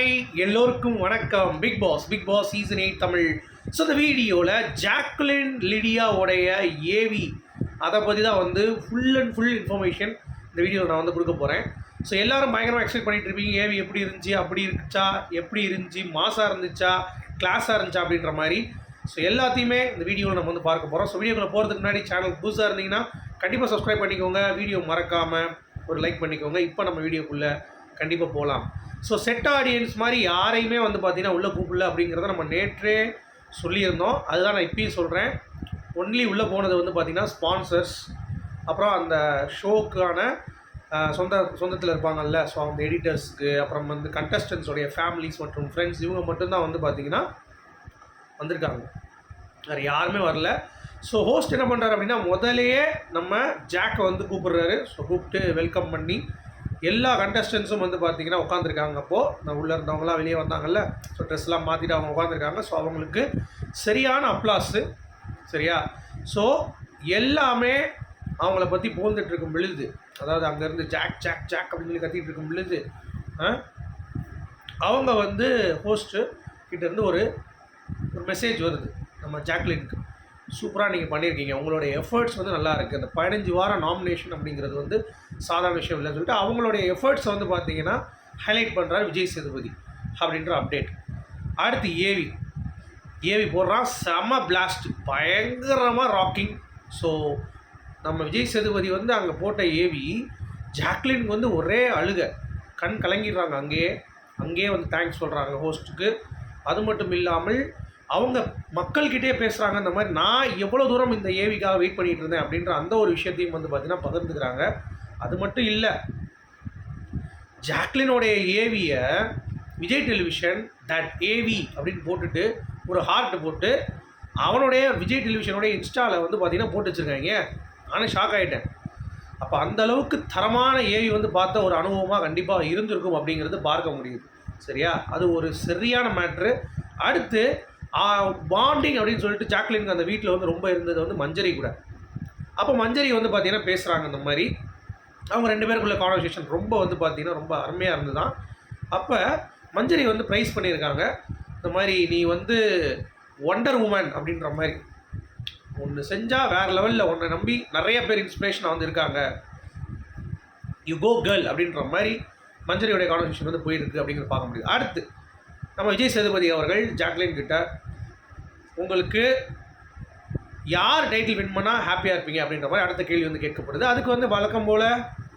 Hi எல்லோருக்கும் வணக்கம். Bigg Boss Bigg Boss season eight Tamil. So இந்த வீடியோவில் ஜாக்குலின் லிடியாவுடைய ஏவி அதை பற்றி தான் வந்து ஃபுல் அண்ட் ஃபுல் இன்ஃபர்மேஷன் இந்த வீடியோவில் நான் வந்து கொடுக்க போகிறேன் ஸோ எல்லோரும் பயங்கரமாக எக்ஸ்பெக்ட் பண்ணிட்டு இருப்பீங்க ஏவி எப்படி இருந்துச்சு அப்படி இருந்துச்சா எப்படி இருந்துச்சு மாசாக இருந்துச்சா கிளாஸாக இருந்துச்சா அப்படின்ற மாதிரி. ஸோ எல்லாத்தையுமே இந்த வீடியோவில் நம்ம வந்து பார்க்க போகிறோம் ஸோ வீடியோக்குள்ள போகிறதுக்கு முன்னாடி சேனல் புதுசாக இருந்தீங்கன்னா கண்டிப்பாக சப்ஸ்கிரைப் பண்ணிக்கோங்க. வீடியோ மறக்காமல் ஒரு லைக் பண்ணிக்கோங்க. இப்போ நம்ம வீடியோக்குள்ளே கண்டிப்பாக போகலாம் ஸோ செட் ஆடியன்ஸ் மாதிரி யாரையுமே வந்து பார்த்தீங்கன்னா உள்ளே கூப்பிடல அப்படிங்கிறத நம்ம நேற்றே சொல்லியிருந்தோம். அதுதான் நான் இப்பயும் சொல்கிறேன் ஒன்லி உள்ளே போனது வந்து பார்த்திங்கன்னா ஸ்பான்சர்ஸ் அப்புறம் அந்த ஷோக்கான சொந்த சொந்தத்தில் இருப்பாங்கல்ல. ஸோ அந்த எடிட்டர்ஸ்க்கு அப்புறம் வந்து கண்டஸ்டன்ஸோடைய ஃபேமிலிஸ் மற்றும் ஃப்ரெண்ட்ஸ் இவங்க மட்டும்தான் வந்து பார்த்திங்கன்னா வந்திருக்காங்க. வேறு யாருமே வரல. ஸோ ஹோஸ்ட் என்ன பண்ணுறாரு அப்படின்னா முதலையே நம்ம ஜாக்கை வந்து கூப்பிடுறாரு. ஸோ கூப்பிட்டு வெல்கம் பண்ணி எல்லா கண்டஸ்டன்ஸும் வந்து பார்த்தீங்கன்னா உட்காந்துருக்காங்க அப்போது நான் உள்ளே இருந்தவங்களாம் வெளியே வந்தாங்கல்ல ஸோ ட்ரெஸ்லாம் மாற்றிட்டு அவங்க உட்காந்துருக்காங்க ஸோ அவங்களுக்கு சரியான அப்ளாஸு சரியா? ஸோ எல்லாமே அவங்கள பற்றி போந்துட்டு இருக்கும் பொழுது அதாவது அங்கேருந்து ஜாக் ஜாக் ஜாக் அப்படின்னு சொல்லி கத்திட்டு இருக்கும் பொழுது அவங்க வந்து ஹோஸ்ட்டு கிட்டேருந்து ஒரு ஒரு மெசேஜ் வருது. நம்ம ஜாக்லினுக்கு சூப்பராக நீங்கள் பண்ணியிருக்கீங்க. உங்களோட எஃபர்ட்ஸ் வந்து நல்லா இருக்குது அந்த பதினஞ்சு வாரம் நாமினேஷன் அப்படிங்கிறது வந்து சாதாரண விஷயம் இல்லைன்னு சொல்லிட்டு அவங்களுடைய எஃபர்ட்ஸ் வந்து பார்த்தீங்கன்னா ஹைலைட் பண்ணுறாரு விஜய் சேதுபதி அப்படின்ற அப்டேட் அடுத்து ஏவி ஏவி போடுறான் செம பிளாஸ்ட் பயங்கரமாக ராக்கிங் ஸோ நம்ம விஜய் சேதுபதி வந்து அங்கே போட்ட ஏவி ஜாக்லினுக்கு வந்து ஒரே அழுக. கண் கலங்கிடுறாங்க அங்கேயே. அங்கேயே வந்து தேங்க்ஸ் சொல்கிறாங்க ஹோஸ்ட்டுக்கு அது மட்டும் இல்லாமல் அவங்க மக்கள்கிட்டே பேசுகிறாங்க இந்த மாதிரி நான் எவ்வளோ தூரம் இந்த ஏவிக்காக வெயிட் பண்ணிகிட்டு இருந்தேன் அப்படின்ற அந்த ஒரு விஷயத்தையும் வந்து பார்த்தீங்கன்னா பகிர்ந்துக்கிறாங்க. அது மட்டும் இல்லை ஜாக்லினோடைய ஏவியை விஜய் டெலிவிஷன் தட் ஏவி அப்படின்னு போட்டுட்டு ஒரு ஹார்ட் போட்டு அவனுடைய விஜய் டெலிவிஷனுடைய இன்ஸ்டாவில் வந்து பார்த்தீங்கன்னா போட்டு வச்சுருக்காங்க. நானும் ஷாக் ஆகிட்டேன் அப்போ அந்த அளவுக்கு தரமான ஏவி வந்து பார்த்த ஒரு அனுபவமாக கண்டிப்பாக இருந்திருக்கும் அப்படிங்கிறது பார்க்க முடியுது. சரியா? அது ஒரு சரியான மேட்ரு அடுத்து பாண்டிங் அப்படின்னு சொல்லிட்டு ஜாக்லினுக்கு அந்த வீட்டில் வந்து ரொம்ப இருந்தது வந்து மஞ்சரி கூட. அப்போ மஞ்சரி வந்து பார்த்தீங்கன்னா பேசுகிறாங்க இந்த மாதிரி. அவங்க ரெண்டு பேருக்குள்ள கான்வர்சேஷன் ரொம்ப வந்து பார்த்தீங்கன்னா ரொம்ப அருமையாக இருந்துதான் அப்போ மஞ்சரி வந்து ப்ரைஸ் பண்ணியிருக்காங்க. இந்த மாதிரி நீ வந்து ஒண்டர் உமன் அப்படின்ற மாதிரி. ஒன்று செஞ்சால் வேறு லெவலில் ஒன்றை நம்பி நிறைய பேர் இன்ஸ்பிரேஷனாக வந்து இருக்காங்க. யூ கோ கேர்ள் அப்படின்ற மாதிரி மஞ்சரியோடைய கான்வர்சேஷன் வந்து போயிருக்கு அப்படிங்கிறத பார்க்க முடியுது. அடுத்து நம்ம விஜய் சேதுபதி அவர்கள் ஜாக்லின் கிட்ட உங்களுக்கு யார் டைட்டில் வின் பண்ணால் ஹாப்பியாக இருப்பீங்க? அப்படின்ற மாதிரி அடுத்த கேள்வி வந்து கேட்கப்படுது. அதுக்கு வந்து வழக்கம் போல்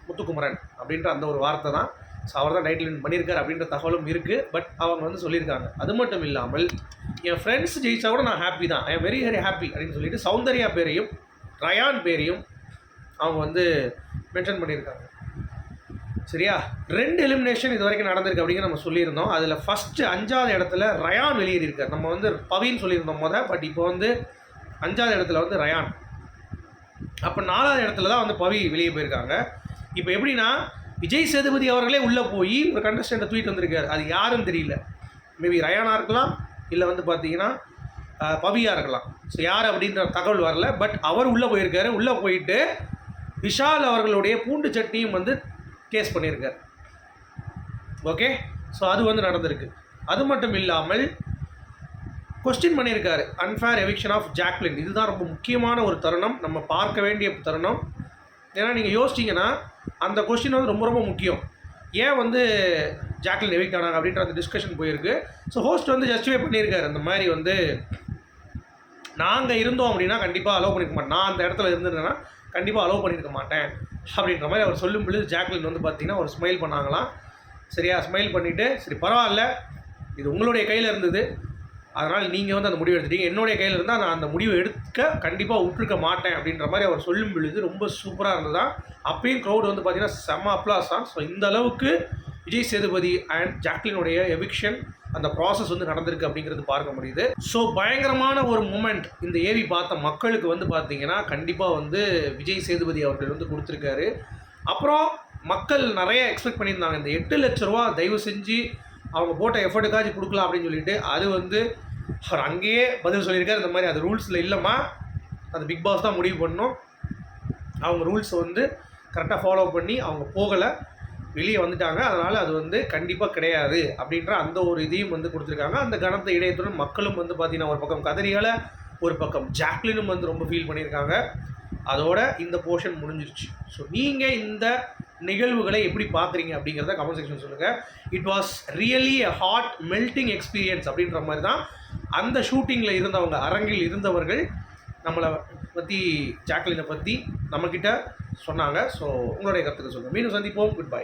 முத்துக்குமரன் அப்படின்ற அந்த ஒரு வார்த்தை தான். ஸோ அவர் தான் டைட்டில் வின் பண்ணியிருக்கார் அப்படின்ற தகவலும் இருக்குது பட் அவங்க வந்து சொல்லியிருக்காங்க. அது மட்டும் இல்லாமல் என் ஃப்ரெண்ட்ஸ் ஜெயிச்சா கூட நான் ஹாப்பி தான். ஐ வெரி வெரி ஹாப்பி அப்படின்னு சொல்லிட்டு சௌந்தர்யா பேரையும் ரயான் பேரையும் அவங்க வந்து மென்ஷன் பண்ணியிருக்காங்க. சரியா? ரெண்டு எலிமினேஷன் இது வரைக்கும் நடந்திருக்கு அப்படிங்கிற நம்ம சொல்லியிருந்தோம். அதில் ஃபஸ்ட்டு அஞ்சாவது இடத்துல ரயான் வெளியேறியிருக்கார். நம்ம வந்து பவின்னு சொல்லியிருந்தோம் முத பட் இப்போ வந்து அஞ்சாவது இடத்துல வந்து ரயான். அப்போ நாலாவது இடத்துல தான் வந்து பவி வெளியே போயிருக்காங்க. இப்போ எப்படின்னா விஜய் சேதுபதி அவர்களே உள்ளே போய் ஒரு கண்டஸ்டண்ட்டை தூக்கிட்டு வந்திருக்காரு. அது யாருன்னு தெரியல. மேபி ரயானாக இருக்கலாம் இல்லை வந்து பார்த்தீங்கன்னா பவியாக இருக்கலாம். ஸோ யார் அப்படின்ற தகவல் வரல. பட் அவர் உள்ளே போயிருக்காரு. உள்ளே போயிட்டு விஷால் அவர்களுடைய பூண்டு சட்னியும் வந்து கேஸ் பண்ணியிருக்காரு. ஓகே ஸோ அது வந்து நடந்திருக்கு. அது மட்டும் இல்லாமல் கொஸ்டின் பண்ணியிருக்காரு. அன்ஃபேர் எவிக்ஷன் ஆஃப் ஜாக்லின் இதுதான் ரொம்ப முக்கியமான ஒரு தருணம். நம்ம பார்க்க வேண்டிய தருணம். ஏன்னா நீங்கள் யோசிச்சிங்கன்னா அந்த கொஸ்டின் வந்து ரொம்ப ரொம்ப முக்கியம். ஏன் வந்து ஜாக்லின் எவிக்ட் ஆனாங்க அப்படின்ற அந்த டிஸ்கஷன் போயிருக்கு. ஸோ ஹோஸ்ட் வந்து ஜஸ்டிஃபை பண்ணியிருக்காரு. அந்த மாதிரி வந்து நாங்கள் இருந்தோம் அப்படின்னா கண்டிப்பாக அலோவ் பண்ணிக்க மாட்டோம். நான் அந்த இடத்துல இருந்திருந்தேன்னா கண்டிப்பாக அலோவ் பண்ணியிருக்க மாட்டேன். அப்படின்ற மாதிரி அவர் சொல்லும் பொழுது ஜாக்லின் வந்து பார்த்தீங்கன்னா ஒரு ஸ்மைல் பண்ணாங்களாம். சரியா ஸ்மைல் பண்ணிவிட்டு சரி பரவாயில்ல. இது உங்களுடைய கையில் இருந்தது. அதனால் நீங்கள் வந்து அந்த முடிவு எடுத்துட்டீங்க. என்னுடைய கையில் இருந்தால் நான் அந்த முடிவை எடுக்க கண்டிப்பாக விட்டுருக்க மாட்டேன் அப்படின்ற மாதிரி அவர் சொல்லும் பொழுது ரொம்ப சூப்பராக இருந்ததா அப்பயும் க்ரௌட் வந்து பார்த்தீங்கன்னா செம்ம அப்ளாஸ் தான் ஸோ இந்த அளவுக்கு விஜய் சேதுபதி அண்ட் ஜாக்லினுடைய எவிக்ஷன் அந்த ப்ராசஸ் வந்து நடந்திருக்கு அப்படிங்கிறது பார்க்க முடியுது. ஸோ பயங்கரமான ஒரு மூமெண்ட் இந்த ஏவி பார்த்த மக்களுக்கு வந்து பார்த்தீங்கன்னா கண்டிப்பாக வந்து விஜய் சேதுபதி அவர்கள் வந்து கொடுத்துருக்காரு. அப்புறம் மக்கள் நிறைய எக்ஸ்பெக்ட் பண்ணியிருந்தாங்க. இந்த எட்டு லட்ச ரூபா தயவு செஞ்சு அவங்க போட்ட எஃபர்ட்டுக்காச்சும் கொடுக்கலாம் அப்படின்னு சொல்லிட்டு அது வந்து அவர் அங்கேயே பதில் சொல்லியிருக்காரு. இந்த மாதிரி அது ரூல்ஸில் இல்லைம்மா. அது பிக் பாஸ் தான் முடிவு பண்ணணும். அவங்க ரூல்ஸை வந்து கரெக்டாக ஃபாலோ பண்ணி அவங்க போகலை. வெளியே வந்துட்டாங்க. அதனால் அது வந்து கண்டிப்பாக கிடையாது அப்படின்ற அந்த ஒரு இதையும் வந்து கொடுத்துருக்காங்க. அந்த கனத்த இடையத்துடன் மக்களும் வந்து பார்த்தீங்கன்னா ஒரு பக்கம் கதறியால ஒரு பக்கம் ஜாக்லினும் வந்து ரொம்ப ஃபீல் பண்ணியிருக்காங்க. அதோட இந்த போர்ஷன் முடிஞ்சிருச்சு. ஸோ நீங்கள் இந்த நிகழ்வுகளை எப்படி பார்க்குறீங்க அப்படிங்கிறத கமெண்ட் செக்ஷன் சொல்லுங்கள் it was really uh heart melting experience அப்படின்ற மாதிரி தான் அந்த ஷூட்டிங்கில் இருந்தவங்க அரங்கில் இருந்தவர்கள் நம்மளை பற்றி ஜாக்லினை பற்றி நம்மக்கிட்ட சொன்னாங்க. ஸோ உங்களுடைய கருத்துக்கு சொல்லுங்கள் மீண்டும் சந்திப்போம். Good bye